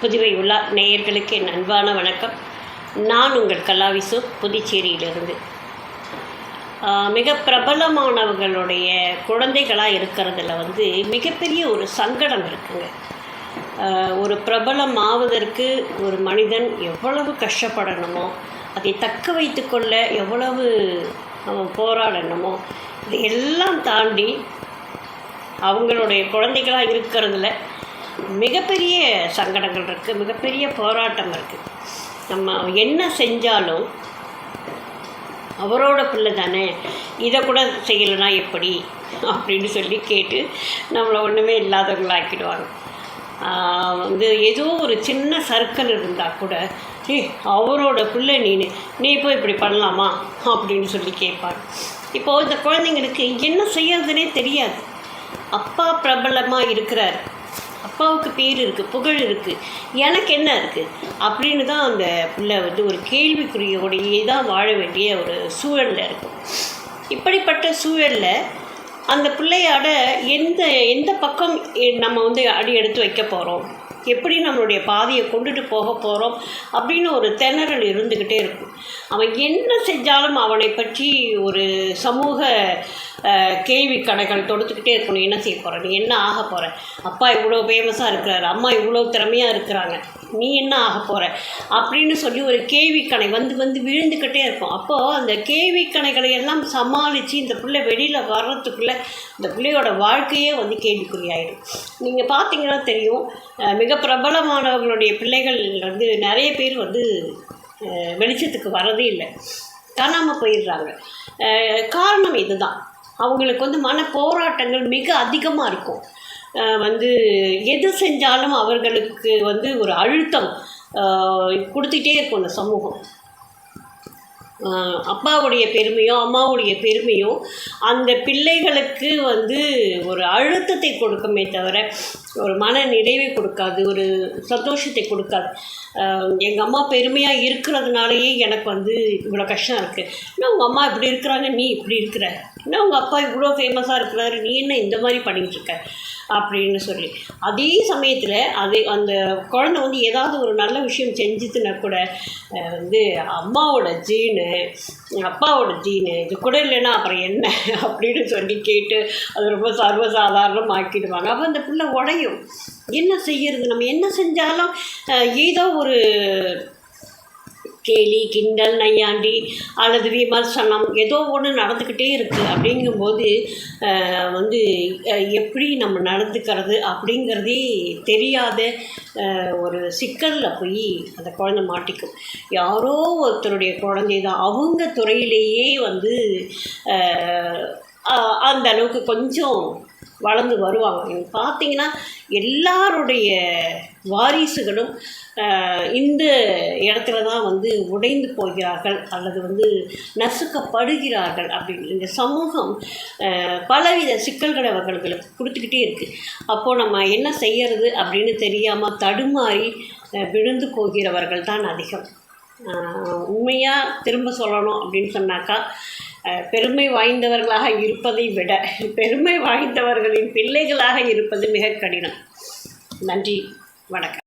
புதுவை உலா நேயர்களுக்கு என் அன்பான வணக்கம். நான் உங்கள் கலாவிசு புதுச்சேரியிலிருந்து. மிக பிரபலமானவர்களுடைய குழந்தைகளாக இருக்கிறதுல வந்து மிகப்பெரிய ஒரு சங்கடம் இருக்குங்க. ஒரு பிரபலம் ஆவதற்கு ஒரு மனிதன் எவ்வளவு கஷ்டப்படணுமோ அதை தக்க வைத்துக்கொள்ள எவ்வளவு அவன் போராடணுமோ இதையெல்லாம் எல்லாம் தாண்டி அவங்களுடைய குழந்தைகளாக இருக்கிறதுல மிகப்பெரிய சங்கடங்கள் இருக்குது மிகப்பெரிய போராட்டம் இருக்குது நம்ம என்ன செஞ்சாலும் அவரோட பிள்ளை தானே இதை கூட செய்யலைனா எப்படி அப்படின்னு சொல்லி கேட்டு நம்மளை ஒன்றுமே இல்லாதவங்களாக்கிடுவாங்க. வந்து ஏதோ ஒரு சின்ன சர்க்கிள் இருந்தால் கூட ஏ அவரோட பிள்ளை நீனு நீ போய் இப்படி பண்ணலாமா? அப்படின்னு சொல்லி கேட்பாங்க. இப்போது இந்த குழந்தைங்களுக்கு என்ன செய்யறதுனே தெரியாது. அப்பா பிரபலமாக இருக்கிறார். அப்பாவுக்கு பேர் இருக்குது புகழ் இருக்குது எனக்கு என்ன இருக்குது அப்படின்னு தான் அந்த பிள்ளை வந்து ஒரு கேள்விக்குரியோடையே தான் வாழ வேண்டிய ஒரு சூழலில் இருக்கும். இப்படிப்பட்ட சூழலில் அந்த பிள்ளையாட எந்த எந்த பக்கம் எ- நம்ம வந்து அடி எடுத்து வைக்க போகிறோம் எப்படி நம்மளுடைய பாதையை கொண்டுட்டு போக போகிறோம் அப்படின்னு ஒரு திணறல் இருந்துக்கிட்டே இருக்கும். அவன் என்ன செஞ்சாலும் அவனை பற்றி ஒரு சமூக கேள்வி கடைகள் தொடுத்துக்கிட்டே இருக்கணும். என்ன செய்ய போகிற நீ என்ன ஆக போகிற அப்பா இவ்வளோ ஃபேமஸாக இருக்கிறாரு. அம்மா இவ்வளோ திறமையாக இருக்கிறாங்க. நீ என்ன ஆக போகிற அப்படின்னு சொல்லி ஒரு கேள்விக்கணை வந்து வந்து விழுந்துக்கிட்டே இருக்கும். அப்போது அந்த கேள்விக்கணைகளை எல்லாம் சமாளித்து இந்த பிள்ளை வெளியில் வர்றதுக்குள்ளே இந்த பிள்ளையோட வாழ்க்கையே வந்து கேள்விக்குறியாயிடும். நீங்கள் பார்த்தீங்கன்னா தெரியும் மிக பிரபலமானவங்களுடைய பிள்ளைகள் வந்து நிறைய பேர் வந்து வெளிச்சத்துக்கு வரதே இல்லை. காணாமல் போயிடுறாங்க. காரணம் இதுதான். அவங்களுக்கு வந்து மன போராட்டங்கள் மிக அதிகமாக இருக்கும். வந்து எது செஞ்சாலும் அவர்களுக்கு வந்து ஒரு அழுத்தம் கொடுத்துட்டே இருக்கும் அந்த சமூகம். அப்பாவுடைய பெருமையும் அம்மாவுடைய பெருமையும் அந்த பிள்ளைகளுக்கு வந்து ஒரு அழுத்தத்தை கொடுக்குமே தவிர ஒரு மன நிறைவை கொடுக்காது ஒரு சந்தோஷத்தை கொடுக்காது. எங்கள் அம்மா பெருமையாக இருக்கிறதுனாலயே எனக்கு வந்து இவ்வளோ கஷ்டம் இருக்குது இன்னும் உங்கள் அம்மா இப்படி இருக்கிறாங்க நீ இப்படி இருக்கிற? இன்னும் உங்கள் அப்பா இவ்வளோ ஃபேமஸாக இருக்கிறாரு நீ என்ன இந்த மாதிரி பண்ணிகிட்டு இருக்க? அப்படின்னு சொல்லி. அதே சமயத்தில் அது அந்த குழந்தை வந்து ஏதாவது ஒரு நல்ல விஷயம் செஞ்சுதுன்னா கூட வந்து அம்மாவோட ஜீனு அப்பாவோட ஜீனு இது கூட இல்லைன்னா அப்புறம் என்ன அப்படின்னு சொல்லி கேட்டு அது ரொம்ப சர்வசாதாரணம் ஆக்கிடுவாங்க அப்போ அந்த பிள்ளை உடையும். என்ன செய்யறது? நம்ம என்ன செஞ்சாலும் ஏதோ ஒரு கேலி கிண்டல் நையாண்டி அல்லது விமர்சனம் ஏதோ ஒன்று நடந்துக்கிட்டே இருக்குது அப்படிங்கும்போது வந்து எப்படி நம்ம நடந்துக்கிறது அப்படிங்கிறதே தெரியாத ஒரு சிக்கலில் போய் அந்த குழந்தை மாட்டிக்கும். யாரோ ஒருத்தருடைய குழந்தை தான் அவங்க துறையிலேயே வந்து அந்த அளவுக்கு கொஞ்சம் வளர்ந்து வருவாங்க. நீங்கள் பார்த்தீங்கன்னா எல்லாருடைய வாரிசுகளும் இந்த இடத்துல தான் வந்து உடைந்து போகிறார்கள் அல்லது வந்து நசுக்கப்படுகிறார்கள் அப்படின்னு. இந்த சமூகம் பலவித சிக்கல்களை அவர்களுக்கு கொடுத்துக்கிட்டே இருக்குது அப்போது நம்ம என்ன செய்யறது அப்படின்னு தெரியாமல் தடுமாறி விழுந்து போகிறவர்கள் தான் அதிகம். உண்மையாக திரும்ப சொல்லணும் அப்படின்னு சொன்னாக்கா பெருமை வாய்ந்தவர்களாக இருப்பதை விட பெருமை வாய்ந்தவர்களின் பிள்ளைகளாக இருப்பது மிக கடினம். நன்றி வணக்கம்.